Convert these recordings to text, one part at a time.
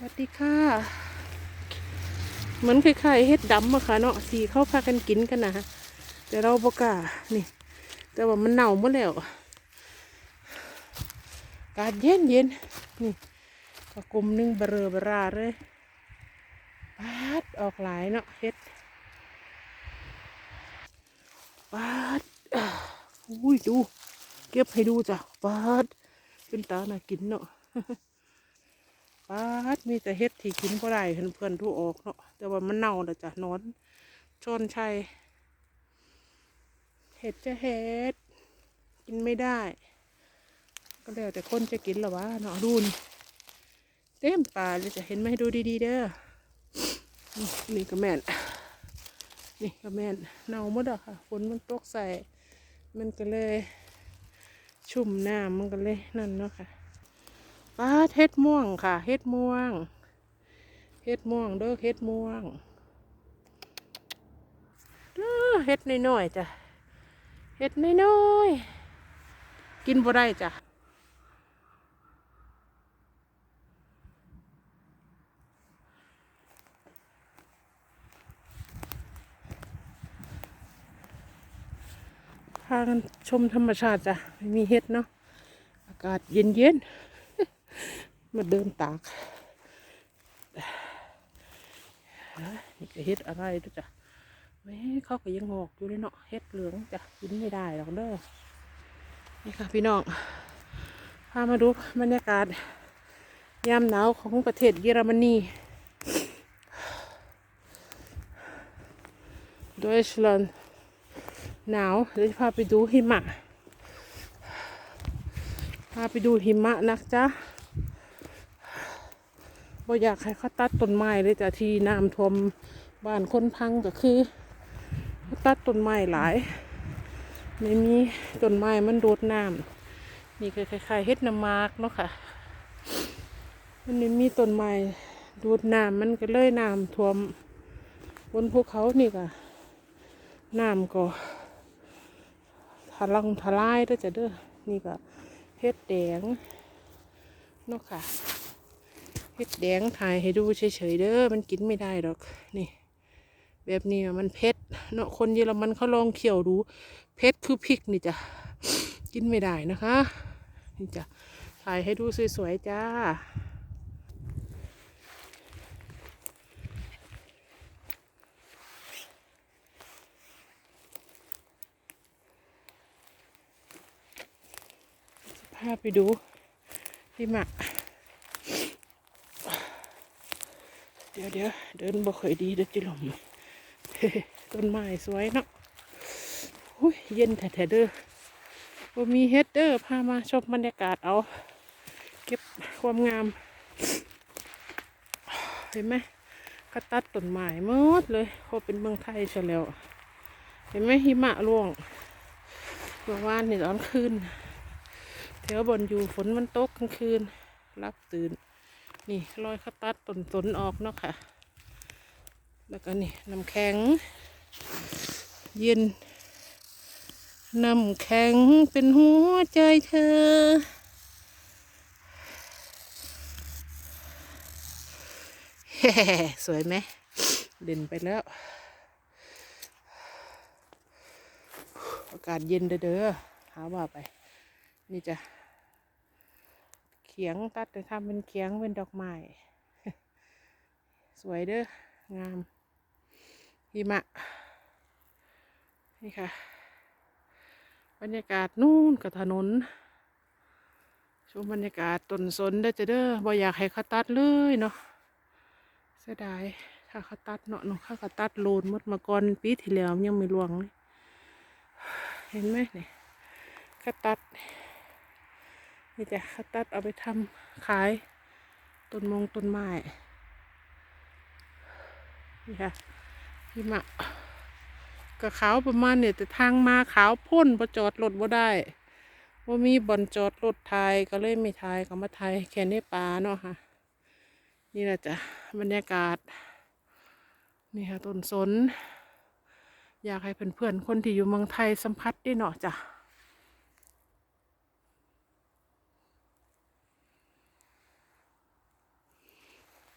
สวัสดีค่ะ เหมือนคล้ายๆเฮ็ดดำอะค่ะเนาะสีเข้าพากันกินกันนะแต่เราบกานี่ แต่ว่ามันเน่าหมดแล้วอากาศเย็นเย็นๆนี่กระกลมหนึงเบลอเบราเลยปาดออกหลายเนาะเฮ็ดปาดอุ้ยดู เก็บให้ดูจ้ะปาดเป็นตาหน่ากินเนาะ ปาดมีแต่เฮ็ดที่กินก็ได้เพื่อนเพื่อนๆทุกออกเนาะแต่ว่ามันเน่าแล้วจ้ะนอนชอนชัยเห็ดจะเห็ดกินไม่ได้ ก็แล้วแต่คนจะกินหรอวะเนาะดูนี่เต็มป่าเลยจะเห็นไหมดูดีๆเด้อนี่ก็แม่นนี่ก็แม่นเน่าหมดอะค่ะฝนมันตกใส่ มันก็เลย ชุ่มน้ำมันก็เลยนั่นเนาะค่ะ ปลาเฮ็ดม่วงค่ะ เฮ็ดม่วง เฮ็ดม่วงเด้อเฮ็ดม่วงเด้อเฮ็ดน้อยๆจ้ะ เฮ็ดน้อยๆ กินบ่ได้จ้ะพากันชมธรรมชาติจ้ะไม่มีเฮ็ดเนาะอากาศเย็นๆ มาเดินตากนี่ก็เฮ็ดอะไรด้วยจ้ะแม่เขาก็ยังงอกอยู่เลยเนาะเฮ็ดเหลืองจ้ะกินไม่ได้หรอกเด้อนี่ค่ะพี่น้องพามาดูบรรยากาศยามหนาวของประเทศเยอรมนี โดยชลันหนาวเดี๋ยวพาไปดูหิมะ พาไปดูหิมะนักจ้ะ บ่อยากให้เขาตัดต้นไม้เลยจ้ะที่น้ำท่วมบ้านคนพังก็คือตัดต้นไม้หลาย ไม่มีต้นไม้มันโดดน้ำนี่คือคล้ายๆเฮ็ดน้ำมากเนาะค่ะ มันไม่มีต้นไม้ดูดน้ำมันก็เลยน้ำท่วม บนภูเขานี่ก็น้ำก็ทะลังทลายเด้อจ้ะเด้อนี่ก็เฮ็ดแดงเนาะค่ะ เฮ็ดแดงถ่ายให้ดูเฉยๆเด้อมันกินไม่ได้หรอกนี่ แบบนี้มันเผ็ดเนาะคนเยอรมันเขาลองเคี่ยวดูเผ็ดคือพริกนี่จ้ะกินไม่ได้นะคะนี่จ้ะถ่ายให้ดูสวยๆจ้าพาไปดูหิมะ ดี๋ยวเดี๋ยวเดินบ่ค่อยดีเดี๋ยวจะลมต้นไม้สวยเนาะอุ้ยเย็นแท้ๆเด้อบ่มีเฮ็ดเด้อพามาชมบรรยากาศเอา เก็บความงาม เห็นไหมเขาตัดต้นไม้หมดเลยเขาเป็นเมืองไทยซะแล้ว เห็นไหมหิมะร่วงเมื่อวานนี่ตอนคืนแถวบนอยู่ฝนมันตกกลางคืนรับตื่น นี่รอยเขาตัดต้นสนออกเนาะค่ะ แล้วก็นี่น้ำแข็ง เย็นน้ำแข็งเป็นหัวใจเธอ สวยไหมเด่นไปแล้ว อากาศเย็นเด้อหาว่าไป นี่จะ ขียงตัดแต่ทำเป็นเขียงเป็นดอกไม้สวยเด้องามหิมะ นี่ค่ะ บรรยากาศนู่นกับถนนชมบรรยากาศต้นสนได้จะเด้อบ่อยากให้เขาตัดเลยเนาะเสียดายถ้าเขาตัดเนาะเนาะถ้าเขาตัดโลนมดมาก่อนปีที่แล้วยังไม่รวงเลยเห็นไหมเนี่ยเขาตัด นี่จ้ะเขาตัดเอาไปทำขายต้นมงต้นไม้ นี่ค่ะหิมะก็ขาวประมาณเนี่ยแต่ทางมาขาวพ่นพอจอดรถบ่ได้ว่ามีบ่อนจอดรถไทยก็เลยไม่ไทยก็มาไทยแค่ในป่าเนาะค่ะ นี่แหละจ้ะบรรยากาศ นี่ค่ะต้นสน อยากให้เพื่อนๆคนที่อยู่เมืองไทยสัมผัสได้เนาะจ้ะ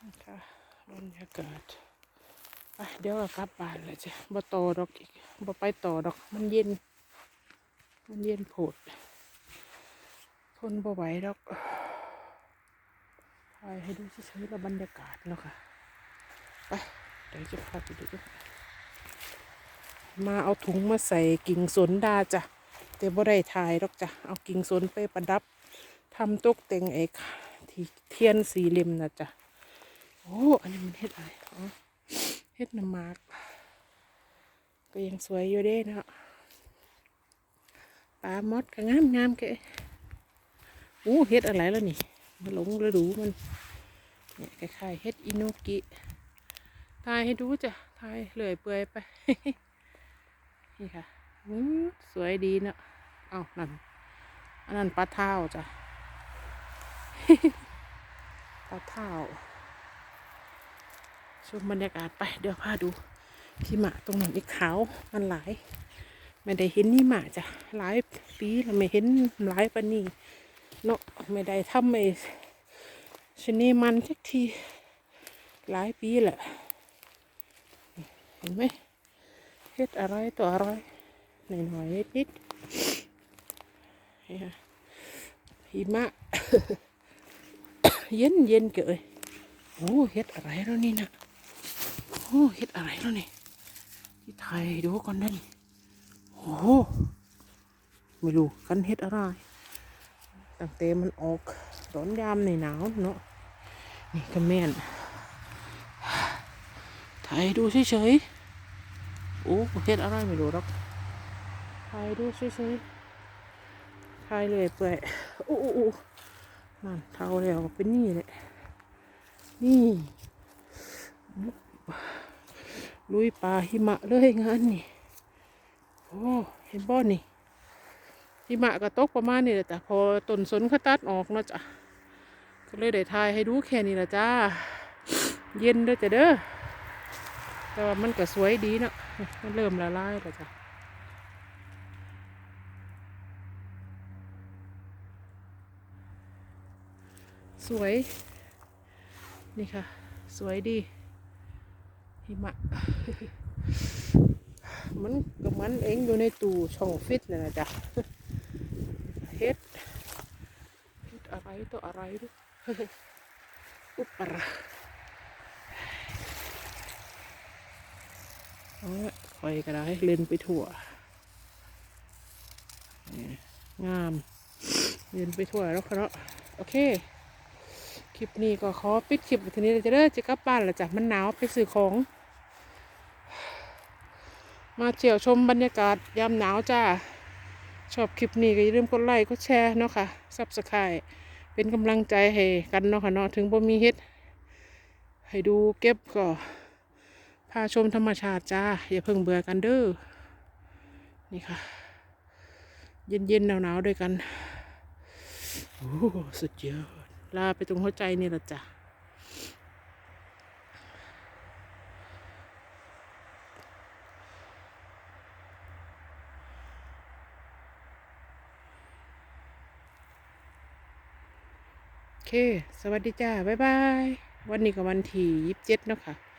นะคะบรรยากาศเดี๋ยวก็กลับบ้านแล้วจ้ะบ่ต่อดอกอีกบ่ไปต่อดอก มันเย็น มันเย็นโผดทนบ่ไหวดอกถ่ายให้ดูเฉยๆแล้วบรรยากาศเนาะค่ะไปเดี๋ยวจะพาไปดูมาเอาถุงมาใส่กิ่งสนดาจ้ะแต่บ่ได้ถ่ายดอกจ้ะเอากิ่งสนไปประดับทำตกแต่งไอ้ที่เทียนสีเหลิมนะจ้ะ อ้อันนี้มันเฮ็ดอะไรเฮ็ดน้ำมาก ก็ยังสวยอยู่เด้เนาะปลามดก็งามงามแกโอ้เฮ็ดอะไรแล้วนี่มาหลงฤดูมัน เนี่ยคล้ายๆเฮ็ดอิโนกิทายให้ดูจ้ะทายเลื่อยเปื่อยไป นี่ค่ะสวยดีเนาะเอานั่น อันนั้นปลาเท้าจ้ะ ปลาเท้า ชมบรรยากาศไปเดี๋ยวพาดูที่หมาตรงนั้นอีกขาวมันหลายไม่ได้เห็นนี่หมาจ้ะหลายปีแล้วไม่เห็นหลายปานนี้เนาะไม่ได้ทำไอ้ชนีมันสักทีหลายปีแหละเห็นไหมเฮ็ดอะไรตัวอะไรหน่อยหน่อยๆนิดหิมะเย็นเย็นเกยโอ้เฮ็ดอะไรแล้วนี่นะ อ้เฮ็ดอะไรแล้วนี่ที่ไทยดูก่อนนั่นโอ้ไม่รู้กันเฮ็ดอะไรตั้งแต่มันออกร้อนยามในหนาวเนาะนี่ก็แม่นไทยดูเฉยๆโอ้เฮ็ดอะไรไม่รู้หรอกไทยดูเฉยๆไทยเลยเปื่อยโอ้โอ้นั่นเท่าแล้วเป็นนี่แหละนี่ ลุยป่าหิมะเลยงานนี่โอ้เห็นบ่นี่หิมะก็ตกประมาณนี้แหละจ้ะพอต้นสนเขาตัดออกเนาะจ้ะก็เลยได้ทายให้ดูแค่นี้ละจ้า เย็นเด้อจ้ะเด้อแต่ว่ามันก็สวยดีเนาะมันเริ่มละลายแล้วจ้ะสวย นี่ค่ะ สวยดี หิมะ มันก็มันเองอยู่ในตู้ช่องฟิตนี่นะจ๊ะเฮ็ดเฮ็ดอะไรตัวอะไรดูอุประเอาละคอยก็ได้เล่นไปทั่วนี่งาม เล่นไปทั่วแล้วครับโอเค คลิปนี้ก็ขอปิดคลิปว้ทีนี้เลยจะเด้อจะกลับบ้านแล้วจ้ะมันหนาวไปซื้อของ มาเที่ยวชมบรรยากาศยามหนาวจ้า ชอบคลิปนี้ก็อย่าลืมกดไลค์กดแชร์เนาะค่ะซับสไครต์เป็นกำลังใจให้กันเนาะค่ะเนาะถึงบ่มีเฮ็ด ให้ดูเก็บก็พาชมธรรมชาติจ้า อย่าเพิ่งเบื่อกันเด้อนี่ค่ะ เย็นๆหนาวๆด้วยกัน โอ้สุดยอดลาไปตรงหัวใจนี่ละจ้ะ สวัสดีจ้า บ๊ายบาย วันนี้ก็วันที่ยี่สิบเจ็ดเนาะค่ะ